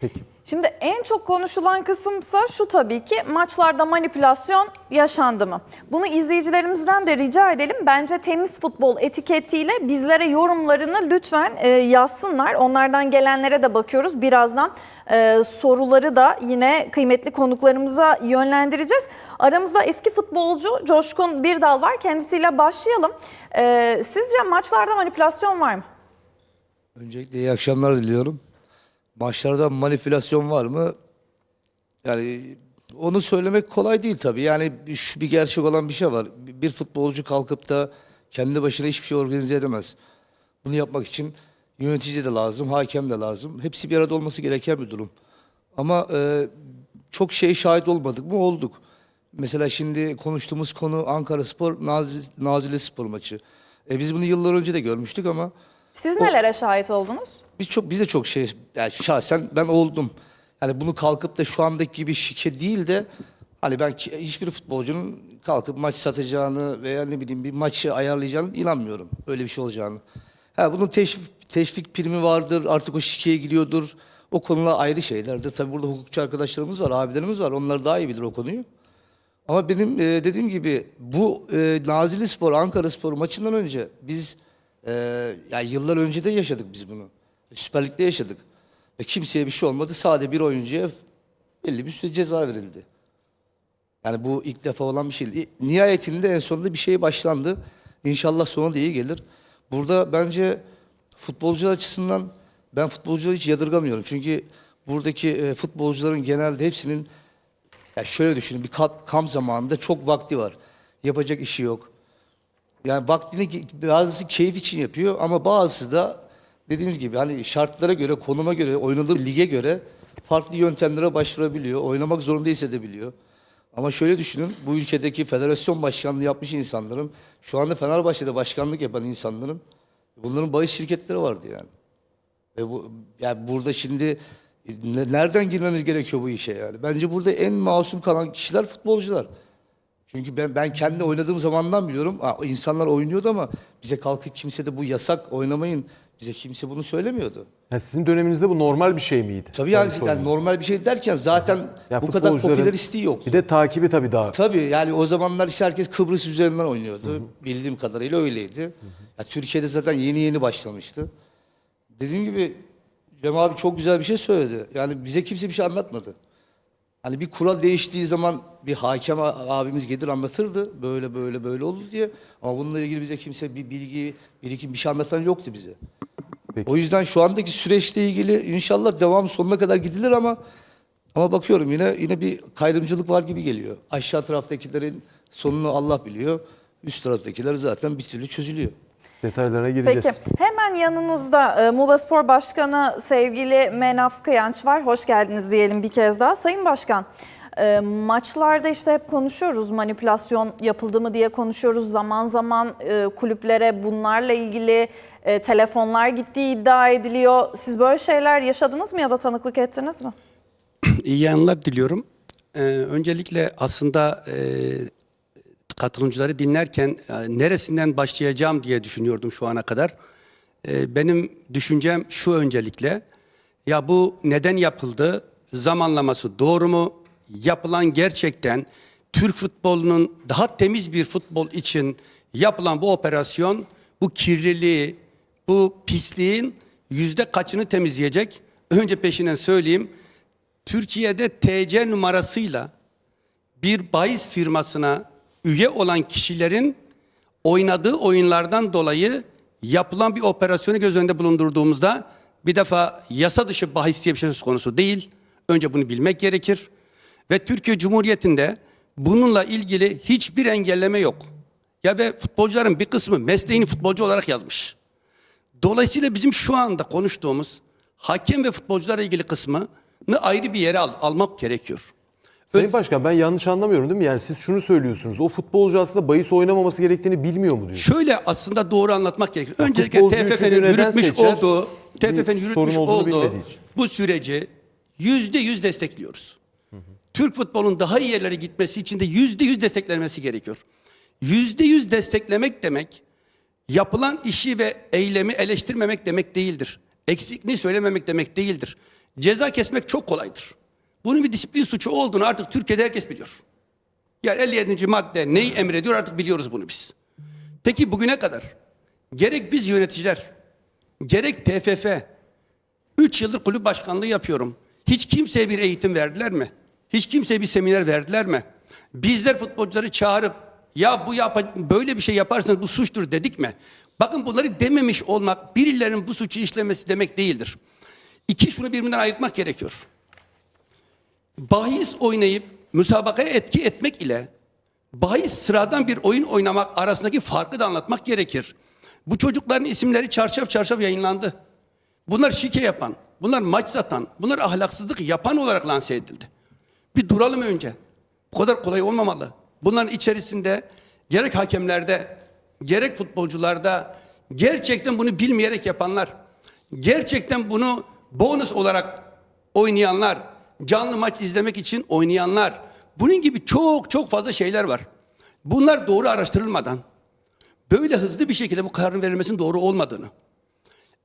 Peki. Şimdi en çok konuşulan kısımsa şu tabii ki maçlarda manipülasyon yaşandı mı? Bunu izleyicilerimizden de rica edelim. Bence temiz futbol etiketiyle bizlere yorumlarını lütfen e, yazsınlar. Onlardan gelenlere de bakıyoruz. Birazdan e, soruları da yine kıymetli konuklarımıza yönlendireceğiz. Aramızda eski futbolcu Coşkun Birdal var. Kendisiyle başlayalım. E, sizce maçlarda manipülasyon var mı? Öncelikle iyi akşamlar diliyorum. Maçlarda manipülasyon var mı? Yani onu söylemek kolay değil tabii. Yani şu bir gerçek olan bir şey var. Bir futbolcu kalkıp da kendi başına hiçbir şey organize edemez. Bunu yapmak için yönetici de lazım, hakem de lazım. Hepsi bir arada olması gereken bir durum. Ama e, çok şey şahit olmadık mı? Olduk. Mesela şimdi konuştuğumuz konu Ankara Spor, Nazilli, Nazilli Spor maçı. E, biz bunu yıllar önce de görmüştük ama Siz nelere şahit oldunuz? biz çok biz de çok şey yani şahsen ben oldum. Yani bunu kalkıp da şu andaki gibi şike değil de hani ben hiçbir futbolcunun kalkıp maç satacağını veya ne bileyim bir maçı ayarlayacağını inanmıyorum. Öyle bir şey olacağını. Ha bunun teşvik, teşvik primi vardır. Artık o şikeye giriyordur. O konular ayrı şeylerdir. Tabii burada hukukçu arkadaşlarımız var, abilerimiz var. Onlar daha iyi bilir o konuyu. Ama benim e, dediğim gibi bu e, Nazilli Spor, Ankara Spor maçından önce biz e, yani yıllar önce de yaşadık biz bunu. Süper Lig'de yaşadık. Ve kimseye bir şey olmadı. Sadece bir oyuncuya belli bir süre ceza verildi. Yani bu ilk defa olan bir şey değil. Nihayetinde en sonunda bir şey başlandı. İnşallah sonu da iyi gelir. Burada bence futbolcular açısından ben futbolcuları hiç yadırgamıyorum. Çünkü buradaki e, futbolcuların genelde hepsinin ya şöyle düşünün bir kamp, kamp zamanında çok vakti var. Yapacak işi yok. Yani vaktini bazısı keyif için yapıyor ama bazısı da dediğiniz gibi hani şartlara göre, konuma göre, oynadığı lige göre farklı yöntemlere başvurabiliyor. Oynamak zorunda hissedebiliyor. Ama şöyle düşünün, bu ülkedeki federasyon başkanlığı yapmış insanların, şu anda Fenerbahçe'de başkanlık yapan insanların, bunların bahis şirketleri vardı yani. Ve bu, yani burada şimdi ne- nereden girmemiz gerekiyor bu işe yani? Bence burada en masum kalan kişiler futbolcular. Çünkü ben ben kendi oynadığım zamandan biliyorum. Ha, insanlar oynuyordu ama bize kalkıp kimse de bu yasak oynamayın. Bize kimse bunu söylemiyordu. Yani sizin döneminizde bu normal bir şey miydi? Tabii yani, yani normal bir şey derken zaten Ya bu kadar futbolcuların- yok. Bir de takibi tabii daha. Tabii yani o zamanlar işte herkes Kıbrıs üzerinden oynuyordu. Bildiğim kadarıyla öyleydi. Ya Türkiye'de zaten yeni yeni başlamıştı. Dediğim gibi Cem abi çok güzel bir şey söyledi. Yani bize kimse bir şey anlatmadı. Hani bir kural değiştiği zaman bir hakem abimiz gelir anlatırdı. Böyle böyle böyle oldu diye. Ama bununla ilgili bize kimse bir bilgi, birikim bir şey anlatan yoktu bize. Peki. O yüzden şu andaki süreçle ilgili inşallah devam sonuna kadar gidilir ama ama bakıyorum yine yine bir kayrımcılık var gibi geliyor. Aşağı taraftakilerin sonunu Allah biliyor. Üst taraftakiler zaten bir türlü çözülüyor. Detaylarına gireceğiz. Peki hemen yanınızda e, Muğla Spor Başkanı sevgili Menaf Kıyanç var. Hoş geldiniz diyelim bir kez daha. Sayın Başkan e, maçlarda işte hep konuşuyoruz manipülasyon yapıldı mı diye konuşuyoruz. Zaman zaman e, kulüplere bunlarla ilgili e, telefonlar gittiği iddia ediliyor. Siz böyle şeyler yaşadınız mı ya da tanıklık ettiniz mi? İyi yayınlar diliyorum. Ee, öncelikle aslında e, katılımcıları dinlerken e, neresinden başlayacağım diye düşünüyordum şu ana kadar. E, benim düşüncem şu öncelikle. Ya bu neden yapıldı? Zamanlaması doğru mu? Yapılan gerçekten Türk futbolunun daha temiz bir futbol için yapılan bu operasyon bu kirliliği, bu pisliğin yüzde kaçını temizleyecek? Önce peşinden söyleyeyim. Türkiye'de TC numarasıyla bir bahis firmasına üye olan kişilerin oynadığı oyunlardan dolayı yapılan bir operasyonu göz önünde bulundurduğumuzda bir defa yasa dışı bahis diye bir şey söz konusu değil. Önce bunu bilmek gerekir. Ve Türkiye Cumhuriyeti'nde bununla ilgili hiçbir engelleme yok. Ya ve futbolcuların bir kısmı mesleğini futbolcu olarak yazmış. Dolayısıyla bizim şu anda konuştuğumuz hakem ve futbolcularla ilgili kısmını ayrı bir yere al- almak gerekiyor. Sayın Başkan ben yanlış anlamıyorum değil mi? Yani siz şunu söylüyorsunuz. O futbolcu aslında bahis oynamaması gerektiğini bilmiyor mu diyor. Şöyle aslında doğru anlatmak gerekir. Öncelikle futbolcuyu çünkü TFF'nin yürütmüş seçer? olduğu, TFF'nin yürütmüş olduğu bu süreci yüzde yüz destekliyoruz. Türk futbolun daha iyi yerlere gitmesi için de yüzde yüz desteklenmesi gerekiyor. Yüzde yüz desteklemek demek yapılan işi ve eylemi eleştirmemek demek değildir. Eksikliği söylememek demek değildir. Ceza kesmek çok kolaydır. Bunun bir disiplin suçu olduğunu artık Türkiye'de herkes biliyor. Yani 57. madde neyi emrediyor artık biliyoruz bunu biz. Peki bugüne kadar gerek biz yöneticiler, gerek TFF, 3 yıldır kulüp başkanlığı yapıyorum. Hiç kimseye bir eğitim verdiler mi? Hiç kimseye bir seminer verdiler mi? Bizler futbolcuları çağırıp ya bu yap böyle bir şey yaparsanız bu suçtur dedik mi? Bakın bunları dememiş olmak birilerinin bu suçu işlemesi demek değildir. İki şunu birbirinden ayırtmak gerekiyor. Bahis oynayıp müsabakaya etki etmek ile bahis sıradan bir oyun oynamak arasındaki farkı da anlatmak gerekir. Bu çocukların isimleri çarşaf çarşaf yayınlandı. Bunlar şike yapan, bunlar maç satan, bunlar ahlaksızlık yapan olarak lanse edildi. Bir duralım önce. Bu kadar kolay olmamalı. Bunların içerisinde gerek hakemlerde, gerek futbolcularda gerçekten bunu bilmeyerek yapanlar, gerçekten bunu bonus olarak oynayanlar, canlı maç izlemek için oynayanlar, bunun gibi çok çok fazla şeyler var. Bunlar doğru araştırılmadan böyle hızlı bir şekilde bu kararın verilmesinin doğru olmadığını,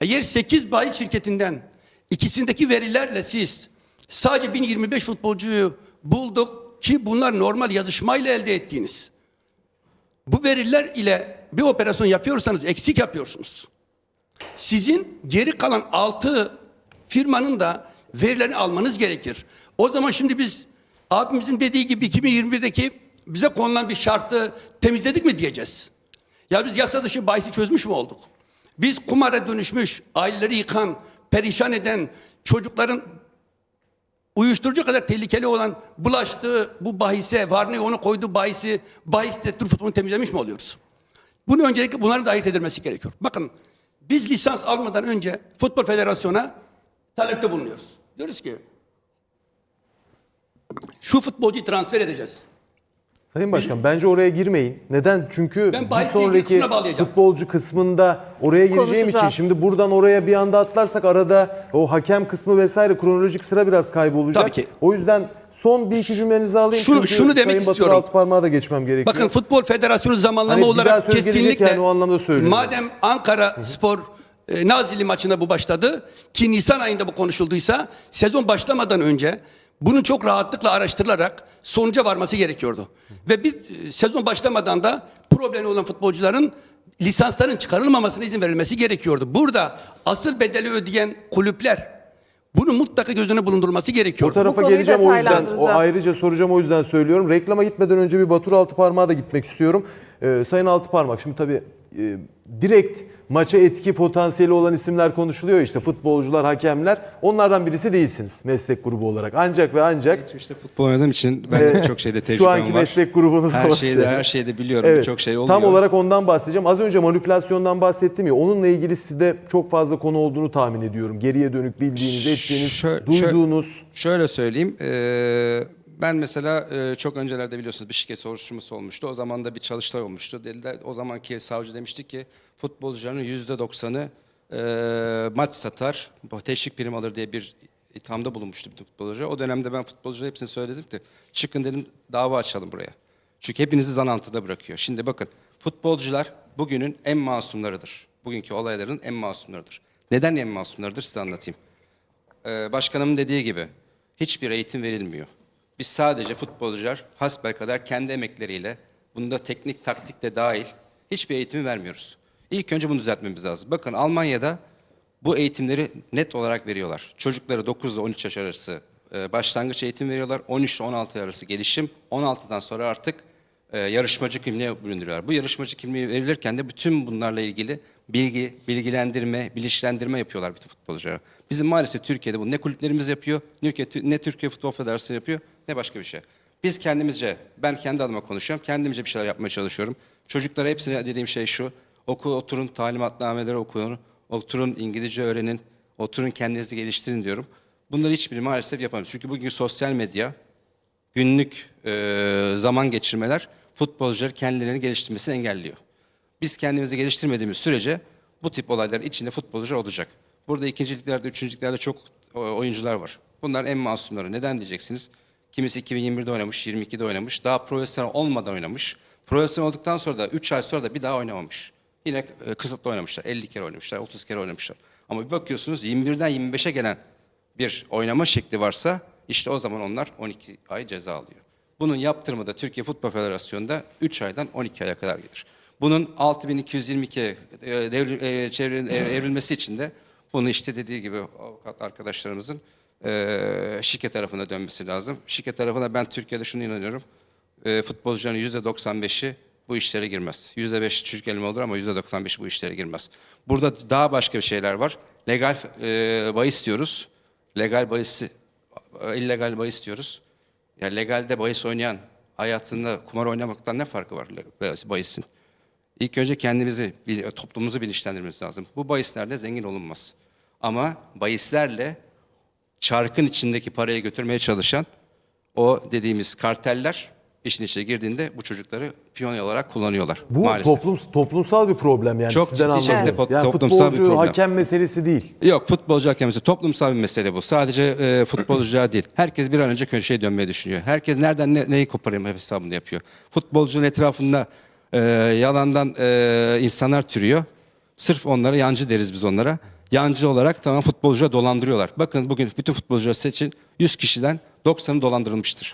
eğer 8 bayi şirketinden ikisindeki verilerle siz sadece 1025 futbolcuyu bulduk ki bunlar normal yazışmayla elde ettiğiniz. Bu veriler ile bir operasyon yapıyorsanız eksik yapıyorsunuz. Sizin geri kalan 6 firmanın da verilerini almanız gerekir. O zaman şimdi biz abimizin dediği gibi 2021'deki bize konulan bir şartı temizledik mi diyeceğiz. Ya biz yasa dışı bahisi çözmüş mü olduk? Biz kumara dönüşmüş, aileleri yıkan, perişan eden, çocukların uyuşturucu kadar tehlikeli olan bulaştığı bu bahise, Varney onu koyduğu bahisi, bahiste Türk futbolunu temizlemiş mi oluyoruz? Bunu öncelikle bunların da ayırt edilmesi gerekiyor. Bakın biz lisans almadan önce Futbol Federasyonu'na talepte bulunuyoruz. Diyoruz ki şu futbolcuyu transfer edeceğiz. Sayın Başkan bence oraya girmeyin. Neden? Çünkü Ben bir sonraki futbolcu kısmında oraya gireceğim için şimdi buradan oraya bir anda atlarsak arada o hakem kısmı vesaire kronolojik sıra biraz kaybolacak. Tabii ki. O yüzden son bir iki cümlenizi alayım. Şunu- çünkü şunu demek Sayın Batur istiyorum. Altıparmak'a da geçmem gerekiyor. Bakın Futbol Federasyonu zamanlama Hani olarak kesinlikle yani o anlamda söylüyorum. madem Ankara Spor e, Nazilli maçında bu başladı ki Nisan ayında bu konuşulduysa sezon başlamadan önce bunun çok rahatlıkla araştırılarak sonuca varması gerekiyordu. Ve bir e, sezon başlamadan da problemi olan futbolcuların lisansların çıkarılmamasına izin verilmesi gerekiyordu. Burada asıl bedeli ödeyen kulüpler bunu mutlaka göz önüne bulundurması O gerekiyordu. tarafa konuyu geleceğim o yüzden. O detaylandıracağız. ayrıca soracağım o yüzden söylüyorum. Reklama gitmeden önce bir Batur Altıparmak'a da gitmek istiyorum. Ee, Sayın Altıparmak şimdi tabii e, direkt maça etki potansiyeli olan isimler konuşuluyor işte futbolcular, hakemler. Onlardan birisi değilsiniz meslek grubu olarak. Ancak ve ancak Geçmişte futbol oynadığım için ben e, çok şeyde tecrübem şu anki var. meslek grubunuz her var. şeyde her şeyde biliyorum. Evet, Birçok şey oluyor. Tam olarak ondan bahsedeceğim. Az önce manipülasyondan bahsettim ya. Onunla ilgili sizde çok fazla konu olduğunu tahmin ediyorum. Geriye dönük bildiğiniz, ettiğiniz, Şö- duyduğunuz. Şöyle söyleyeyim. eee, ben mesela eee, çok öncelerde biliyorsunuz bir şirket soruşturması olmuştu. O zaman da bir çalıştay olmuştu. Dediler, o zamanki savcı demişti ki futbolcuların yüzde doksanı eee, maç satar, teşvik prim alır diye bir ithamda bulunmuştu bütün futbolcuya. O dönemde ben futbolculara hepsini söyledim ki çıkın dedim dava açalım buraya. Çünkü hepinizi zan altında bırakıyor. Şimdi bakın futbolcular bugünün en masumlarıdır. Bugünkü olayların en masumlarıdır. Neden en masumlarıdır size anlatayım. Ee, başkanımın dediği gibi hiçbir eğitim verilmiyor. Biz sadece futbolcular hasbelkader kendi emekleriyle, bunda teknik taktik de dahil hiçbir eğitimi vermiyoruz. İlk önce bunu düzeltmemiz lazım. Bakın Almanya'da bu eğitimleri net olarak veriyorlar. Çocukları 9 ile 13 yaş arası e, başlangıç eğitim veriyorlar. 13 ile 16 arası gelişim. 16'dan sonra artık e, yarışmacı kimliğe büründürüyorlar. Bu yarışmacı kimliği verilirken de bütün bunlarla ilgili bilgi, bilgilendirme, bilinçlendirme yapıyorlar bütün futbolculara. Bizim maalesef Türkiye'de bu ne kulüplerimiz yapıyor, ne, Türkiye Futbol Federasyonu yapıyor, ne başka bir şey. Biz kendimizce, ben kendi adıma konuşuyorum, kendimce bir şeyler yapmaya çalışıyorum. Çocuklara hepsine dediğim şey şu, okul oturun, talimatnameleri okuyun, oturun İngilizce öğrenin, oturun kendinizi geliştirin diyorum. Bunları hiçbiri maalesef yapamıyoruz. Çünkü bugün sosyal medya, günlük e, zaman geçirmeler futbolcuları kendilerini geliştirmesini engelliyor. Biz kendimizi geliştirmediğimiz sürece bu tip olayların içinde futbolcular olacak. Burada ikinciliklerde, üçüncülüklerde çok e, oyuncular var. Bunlar en masumları. Neden diyeceksiniz? Kimisi 2021'de oynamış, 22'de oynamış. Daha profesyonel olmadan oynamış. Profesyonel olduktan sonra da 3 ay sonra da bir daha oynamamış. Yine e, kısıtlı oynamışlar. 50 kere oynamışlar, 30 kere oynamışlar. Ama bir bakıyorsunuz 21'den 25'e gelen bir oynama şekli varsa işte o zaman onlar 12 ay ceza alıyor. Bunun yaptırımı da Türkiye Futbol Federasyonu'nda 3 aydan 12 aya kadar gelir. Bunun 6222'ye e, devri- e, çevrin- e, evrilmesi için de bunu işte dediği gibi avukat arkadaşlarımızın e, şirket tarafına dönmesi lazım. Şirket tarafına ben Türkiye'de şunu inanıyorum. E, futbolcuların %95'i bu işlere girmez. %5 Türk elimi olur ama %95 bu işlere girmez. Burada daha başka bir şeyler var. Legal e, bahis diyoruz. Legal bahisi, illegal bahis diyoruz. Ya legalde bahis oynayan hayatında kumar oynamaktan ne farkı var bahisin? İlk önce kendimizi, toplumumuzu bilinçlendirmemiz lazım. Bu bahislerle zengin olunmaz. Ama bahislerle çarkın içindeki parayı götürmeye çalışan o dediğimiz karteller işin içine girdiğinde bu çocukları piyon olarak kullanıyorlar Bu maalesef. toplum, toplumsal bir problem yani Çok sizden ciddi şekilde anladım. po- Yani toplumsal bir futbolcu problem. hakem meselesi değil. Yok futbolcu hakemisi toplumsal bir mesele bu. Sadece e, futbolcular değil. Herkes bir an önce köşeye dönmeyi düşünüyor. Herkes nereden ne, neyi koparayım hesabını yapıyor. Futbolcunun etrafında e, yalandan e, insanlar türüyor. Sırf onlara yancı deriz biz onlara. Yancı olarak tamam futbolcuya dolandırıyorlar. Bakın bugün bütün futbolcular seçin 100 kişiden 90'ı dolandırılmıştır.